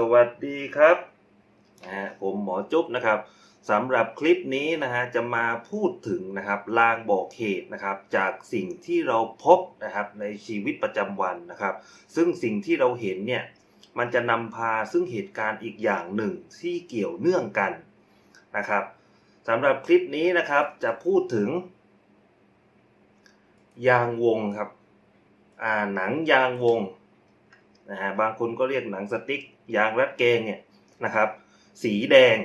สวัสดีครับนะฮะผมหมอจุ๊บนะครับสำหรับคลิปนี้นะฮะจะมาพูดถึงนะครับลางบอกเหตุนะครับจากสิ่งที่เราพบนะครับในชีวิตประจำวันนะครับ ซึ่งสิ่งที่เราเห็นเนี่ยมันจะนำพาซึ่งเหตุการณ์อีกอย่างหนึ่งที่เกี่ยวเนื่องกันนะครับสำหรับคลิปนี้นะครับจะพูดถึง ยางวงครับอ่าหนังยางวง นะฮะบางคนก็เรียกหนังสติ๊กยางรัดเกงเนี่ยนะครับ สีแดง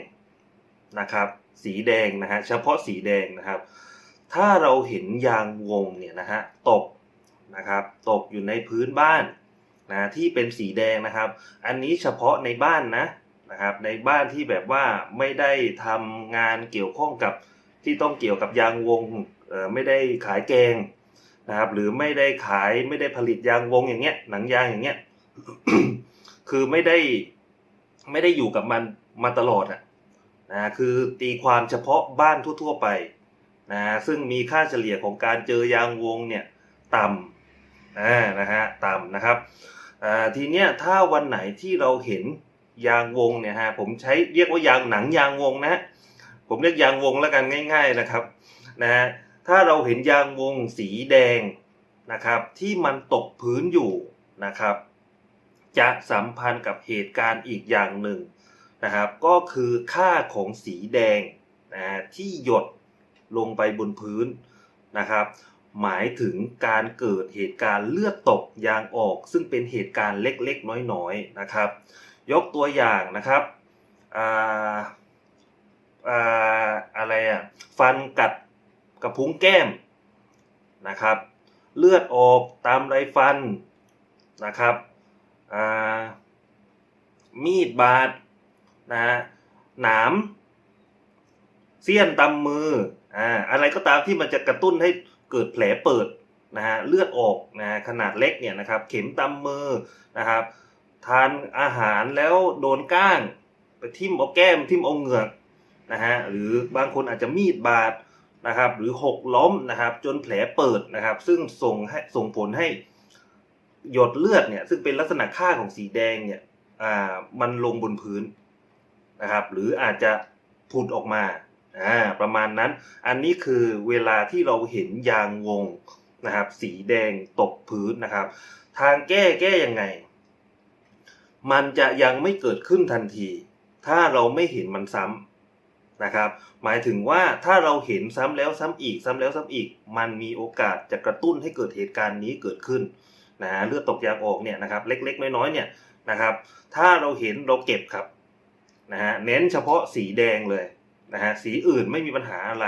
นะครับ สีแดงนะฮะเฉพาะสีแดงนะครับ ถ้าเราเห็นยางวงเนี่ยนะฮะตกนะครับตกอยู่ในพื้นบ้านนะที่เป็นสีแดงนะครับ อันนี้เฉพาะในบ้านนะนะครับในบ้านที่แบบว่าไม่ได้ทำงานเกี่ยวข้องกับที่ต้องเกี่ยวกับยางวงไม่ได้ขายแกงนะครับหรือไม่ได้ขายไม่ได้ผลิตยางวงอย่างเงี้ยหนังยางอย่างเงี้ย คือไม่ได้ไม่ได้อยู่กับมันมาตลอดอะนะคือตีความเฉพาะบ้านทั่ว ๆไปนะซึ่งมีค่าเฉลี่ยของการเจอยางวงเนี่ยต่ำนะฮะต่ำนะครับทีเนี้ยถ้าวันไหนที่เราเห็นยางวงเนี่ยฮะผมใช้เรียกว่ายางหนังยางวงนะฮะผมเรียกยางวงแล้วกันง่าย ๆนะครับนะฮะถ้าเราเห็นยางวงสีแดงนะครับ ที่มันตกพื้นอยู่นะครับ จะสัมพันธ์กับเหตุการณ์อีกอย่างหนึ่งนะครับ ก็คือค่าของสีแดงนะฮะที่หยดลงไปบนพื้นนะครับ หมายถึงการเกิดเหตุการณ์เลือดตกยางออก ซึ่งเป็นเหตุการณ์เล็กๆ น้อยๆนะครับ ยกตัวอย่างนะครับอาอาอะไรอะฟันกัดกระพุ้งแก้มนะครับ เลือดออกตามไรฟันนะครับ มีดบาดนะฮะหนามเสี้ยนตำมืออ่าอะไรก็ตามที่มันจะกระตุ้นให้เกิดแผลเปิดนะฮะเลือดออกนะขนาดเล็กเนี่ยนะครับ เข็มตำมือนะครับ ทานอาหารแล้วโดนก้างไปทิ่มเอาแก้มทิ่มเอาเหงือกนะฮะหรือบางคนอาจจะมีดบาดนะครับ หรือหกล้มนะครับ จนแผลเปิดนะครับ ซึ่งส่งให้ส่งผลให้ หยดเลือดเนี่ยซึ่งเป็นลักษณะค่าของสีแดงเนี่ยอ่ามันลงบนพื้นนะครับหรืออาจจะผุดออกมาอ่าประมาณนั้น อันนี้คือเวลาที่เราเห็นยางวงนะครับสีแดงตกพื้นนะครับ ทางแก้แก้ยังไง มันจะยังไม่เกิดขึ้นทันที ถ้าเราไม่เห็นมันซ้ำนะครับ หมายถึงว่าถ้าเราเห็นซ้ำแล้วซ้ำอีกซ้ำแล้วซ้ำอีก มันมีโอกาสจะกระตุ้นให้เกิดเหตุการณ์นี้เกิดขึ้น นะฮะเลือดตกยางออกเนี่ยนะครับเล็ก ๆ น้อยๆเนี่ยนะครับถ้าเราเห็นเราเก็บครับนะฮะเน้นเฉพาะสีแดงเลยนะฮะสีอื่นไม่มีปัญหาอะไร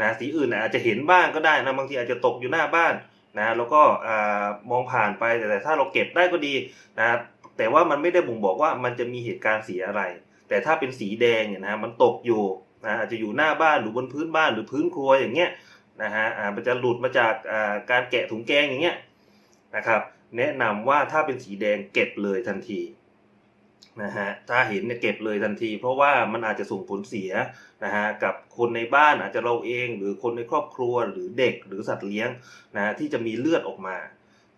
นะสีอื่นอาจจะเห็นบ้างก็ได้นะบางทีอาจจะตกอยู่หน้าบ้านนะแล้วก็อ่ามองผ่านไปแต่ถ้าเราเก็บได้ก็ดีนะแต่ว่ามันไม่ได้บ่งบอกว่ามันจะมีเหตุการณ์สีอะไร แต่ถ้าเป็นสีแดงเนี่ยนะฮะมันตกอยู่นะอาจจะอยู่หน้าบ้านหรือบนพื้นบ้านหรือพื้นครัวอย่างเงี้ยนะฮะอ่ามันจะหลุดมาจากอ่าการแกะถุงแกงอย่างเงี้ย นะครับ แนะนำว่าถ้าเป็นสีแดงเก็บเลยทันทีนะฮะถ้าเห็นเนี่ยเก็บเลยทันที เพราะว่ามันอาจจะส่งผลเสียนะฮะกับคนในบ้านอาจจะเราเองหรือคนในครอบครัวหรือเด็กหรือสัตว์เลี้ยงนะฮะที่จะมีเลือดออกมา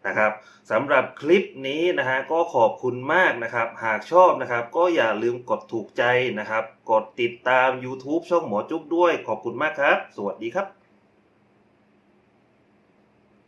นะครับสำหรับคลิปนี้นะฮะก็ขอบคุณมากนะครับ หากชอบนะครับ ก็อย่าลืมกดถูกใจนะครับ กดติดตาม YouTube ช่องหมอจุ๊บด้วย ขอบคุณมากครับ สวัสดีครับ